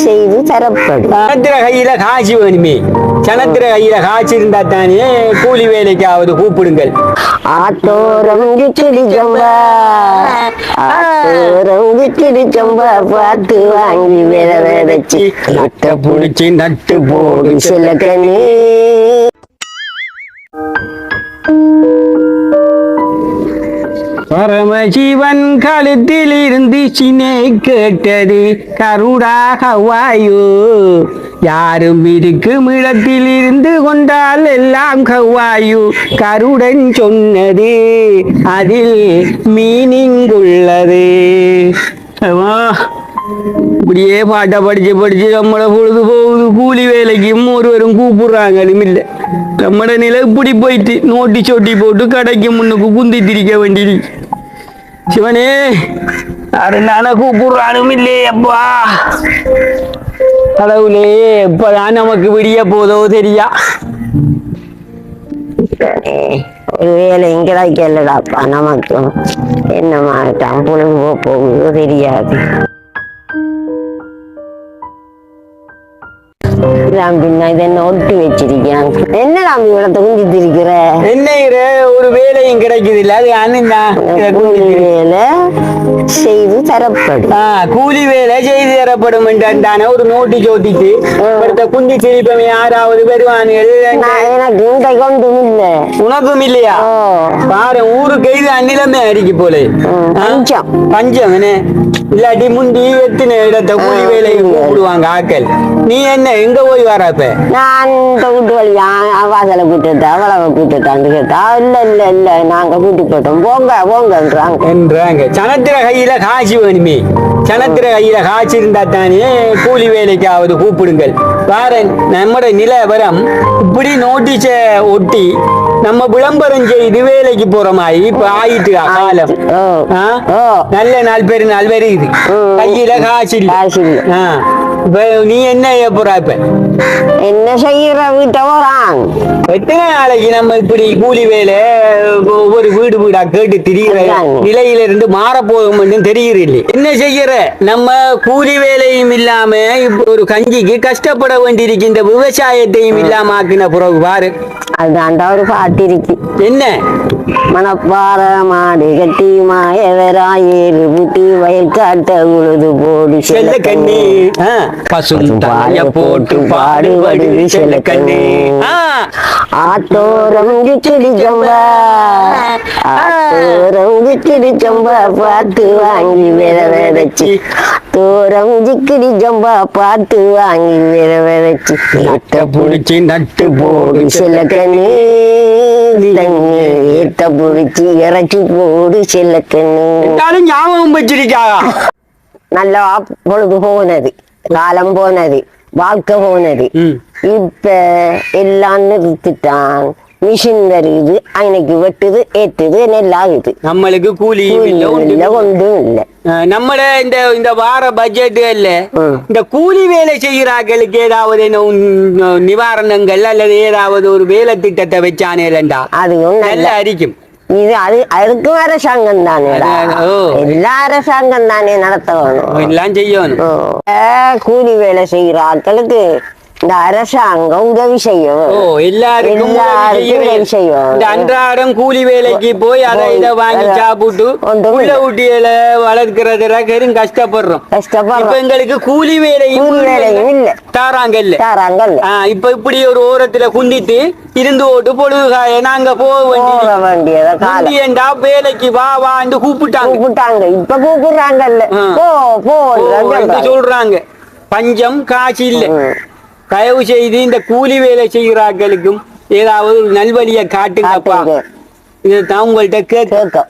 செய்து தரப்படும். சனத்திர கையில காசு வேணுமே. சனத்திர கையில காசு இருந்தா தானே கூலி வேலைக்காவது கூப்பிடுங்கள். ஆத்தோரம் கிச்சடி சம்பா ஆத்தோரம் கிச்சடி சம்பா பார்த்து வாங்கி விர விதைச்சு நட்ட புடிச்சு நட்டு போடு. சில கனி பரமஜீவன் காலத்தில் இருந்து சினை கேட்டது கருடா ஹவாயோ யாரும் இருக்கும் இடத்தில் இருந்து கொண்டால் எல்லாம் கவ்வாயு. கருடன் சொன்னது அதில் மீனிங் உள்ளது இப்படியே பாட்டை படிச்சு படிச்சு நம்மளை பொழுது போகுது. கூலி வேலைக்கும் ஒருவரும் கூப்பிடுறாங்களும் இல்லை. நம்மட நிலை இப்படி போயிட்டு நோட்டி சொட்டி போட்டு கடைக்கு முன்னுக்கு குந்தி திரிக்க வேண்டியது. சிவனே அருணான கூப்பிடுறானும் இல்லையப்பா கடவுளே எப்பதான் நமக்கு விடிய போதோ தெரியா? ஒரு எங்கடா கேளுடாப்பா நமக்கும் என்ன மாட்டான் பொழுது போகுதோ தெரியாது. நான் பின்ன இதை என்ன ஒட்டி வச்சிருக்கேன் என்ன நான் இவ்வளத்தை குந்திட்டு இருக்கிற? என்ன ஒரு வேலையும் கிடைக்குது இல்ல அது அண்ணன் கூலி வேலை செய்து தரப்படும். கூலி வேலை செய்து தரப்படும் என்றான ஒரு நோட்டி ஜோதிக்கு. அடுத்த குந்தி சிரிப்பமே யாராவது இல்லை. உனக்கும் இல்லையா? பாரு ஊருக்கு இது அந்நிலமே அடிக்கு போல. பஞ்சம். பஞ்சம் என்ன? இல்லாட்டி முந்தி எத்தனை இடத்த கூலி வேலையை கூப்பிடுவாங்க ஆக்கள். நீ என்ன எங்க போய் வர இப்ப? நான் வீட்டு வழியா வாசலை கூட்டுட்டா வளவை கூட்டுட்டான்னு கேட்டா இல்ல இல்ல இல்ல நாங்க கூட்டி போட்டோம் போங்க போங்கன்றாங்க. என்றாங்க. சனத்திர கையில காசு வேணுமே. சனத்திர கையில காசு இருந்தா தானே கூலி வேலைக்காவது கூப்பிடுங்கள். பாரன் நம்மட நிலவரம் இப்படி நோட்டீஸ ஒட்டி நம்ம விளம்பரம் செய்து வேலைக்கு போற மாதிரி இப்ப ஆயிட்டு காலம். நல்ல நாள் பெருநாள் வருது. கையில காசு இப்ப நீ என்ன செய்ய போறா இப்ப? என்ன செய்யற வீட்டை போறான்? எத்தனை நாளைக்கு நம்ம இப்படி கூலி வேலை ஒவ்வொரு வீடு வீடா கேட்டு திரியிற. நிலையில இருந்து மாற போகும்னு தெரியுது என்ன செய்யற? நம்ம கூலி வேலையும் இல்லாம இப்ப ஒரு கஞ்சிக்கு கஷ்டப்பட வேண்டியிருக்கு இந்த விவசாயத்தையும் இல்லாம ஆக்கின பிறகு பாரு. அதுதாண்டா ஒரு பாட்டு இருக்கு. என்ன? மணப்பாற மாடு கட்டி மாயவராயேறு புட்டி வயல் காட்ட உழுது போடு செல்ல கண்ணு. பசும் தாய போட்டு பாடுபடுது செல்ல கண்ணு. ஆ. ஆத்தோரம் கிச்சடி சம்பா ஆத்தோரம் கிச்சடி சம்பா பார்த்து வாங்கி விர விதைச்சு. தோரம் ஜிக்கிடி ஜம்பா பார்த்து வாங்கி விர விதைச்சு. நட்ட புடிச்சு நட்டு போடு செல்ல கண்ணு ஏத்த புடிச்சு இறச்சி போடு செல்ல கண்ணு. ஞாபகம் வச்சிருக்கா நல்லா பொழுது போனது காலம் போனது வாழ்க்கை போனது. இப்ப எல்லாம் நிறுத்திட்டான். மிஷின் வருது அன்னைக்கு வெட்டுது ஏத்துது நெல்லாகுது. நம்மளுக்கு கூலி இல்ல ஒன்றும் இல்லை அஹ் நம்மட இந்த இந்த வார பட்ஜெட் இல்ல. இந்த கூலி வேலை செய்கிறார்களுக்கு ஏதாவது நிவாரணங்கள் அல்லது ஏதாவது ஒரு வேலை திட்டத்தை வச்சானே இல்லண்டா அதுவும் நல்ல அரிக்கும் இது அது அதுக்கும் அரசாங்கம் ஓ. எல்லா அரசாங்கம் தானே நடத்த வேணும் எல்லாம் செய்யணும். கூலி வேலை செய்யற ஆட்களுக்கு இந்த அரசாங்கம் உதவி செய்யும். ஓ எல்லாருக்கும் உதவி செய்யும். இந்த அன்றாடம் கூலி வேலைக்கு போய் அதை இதை வாங்கி சாப்பிட்டு உள்ள இல்லை. ஊட்டியில வளர்க்கறதுல பெரும் கஷ்டப்படுறோம். இப்ப கஷ்டப்படுறோம் எங்களுக்கு கூலி வேலையும் வேலையும் இல்ல. தாராங்க இல்ல. தாராங்கல்ல. ஆ, இப்ப இப்படி ஒரு ஓரத்துல குந்திட்டு இருந்து ஓட்டு பொழுதுகாய நாங்க போக வேண்டியது. வேலைக்கு வா வான்னு கூப்பிட்டாங்க. கூப்பிட்டாங்க. இப்ப கூப்பிடுறாங்கல்ல. ஆ. போ போ சொல்றாங்க. பஞ்சம் காசு இல்ல. தயவு செய்து இந்த கூலி வேலை செய்கிறார்களுக்கும் ஏதாவது நல்வழியை காட்டுங்கப்பா காட்டுங்க. இதுதான் உங்கள்ட்ட கேட்க கேட்க